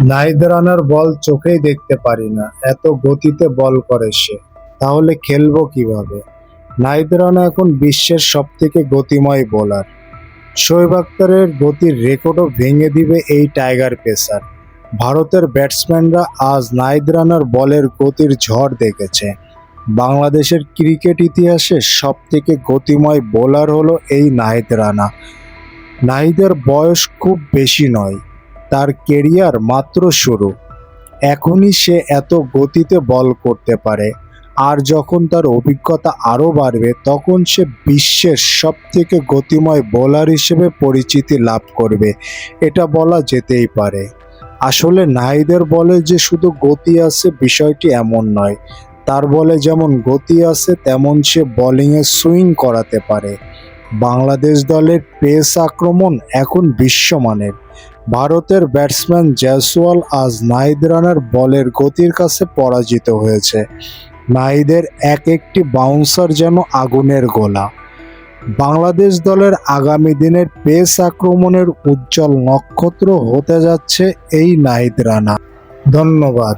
নাহিদ রানার বল চোখেই দেখতে পারি না। এত গতিতে বল করে সে। তাহলে খেলব কীভাবে? নাহিদ রানা এখন বিশ্বের সব থেকে গতিময় বোলার। শোয়েব আক্তারের গতির রেকর্ডও ভেঙে দিবে এই টাইগার পেসার। ভারতের ব্যাটসম্যানরা আজ নাহিদ রানার বলের গতির ঝড় দেখেছে। বাংলাদেশের ক্রিকেট ইতিহাসে সব থেকে গতিময় বোলার হলো এই নাহিদ রানা নাহিদের বয়স খুব বেশি নয়। তার কেরিয়ার মাত্র শুরু। এখনই সে এত গতিতে বল করতে পারে আর যখন তার অভিজ্ঞতা আরও বাড়বে, তখন সে বিশ্বের সব থেকে গতিময় বোলার হিসেবে পরিচিতি লাভ করবে। এটা বলা যেতেই পারে। আসলে নাহিদের বলে যে শুধু গতি আছে বিষয়টি এমন নয়। তার বলে যেমন গতি আছে, তেমন সে বোলিংয়ে সুইং করাতে পারে। বাংলাদেশ দলের পেস আক্রমণ এখন বিশ্বমানের। ভারতের ব্যাটসম্যান জয়সওয়াল আজ নাহিদ রানার বলের গতির কাছে পরাজিত হয়েছে। নাহিদের এক একটি বাউন্সার যেন আগুনের গোলা। বাংলাদেশ দলের আগামী দিনের পেস আক্রমণের উজ্জ্বল নক্ষত্র হতে যাচ্ছে এই নাহিদ রানা। ধন্যবাদ।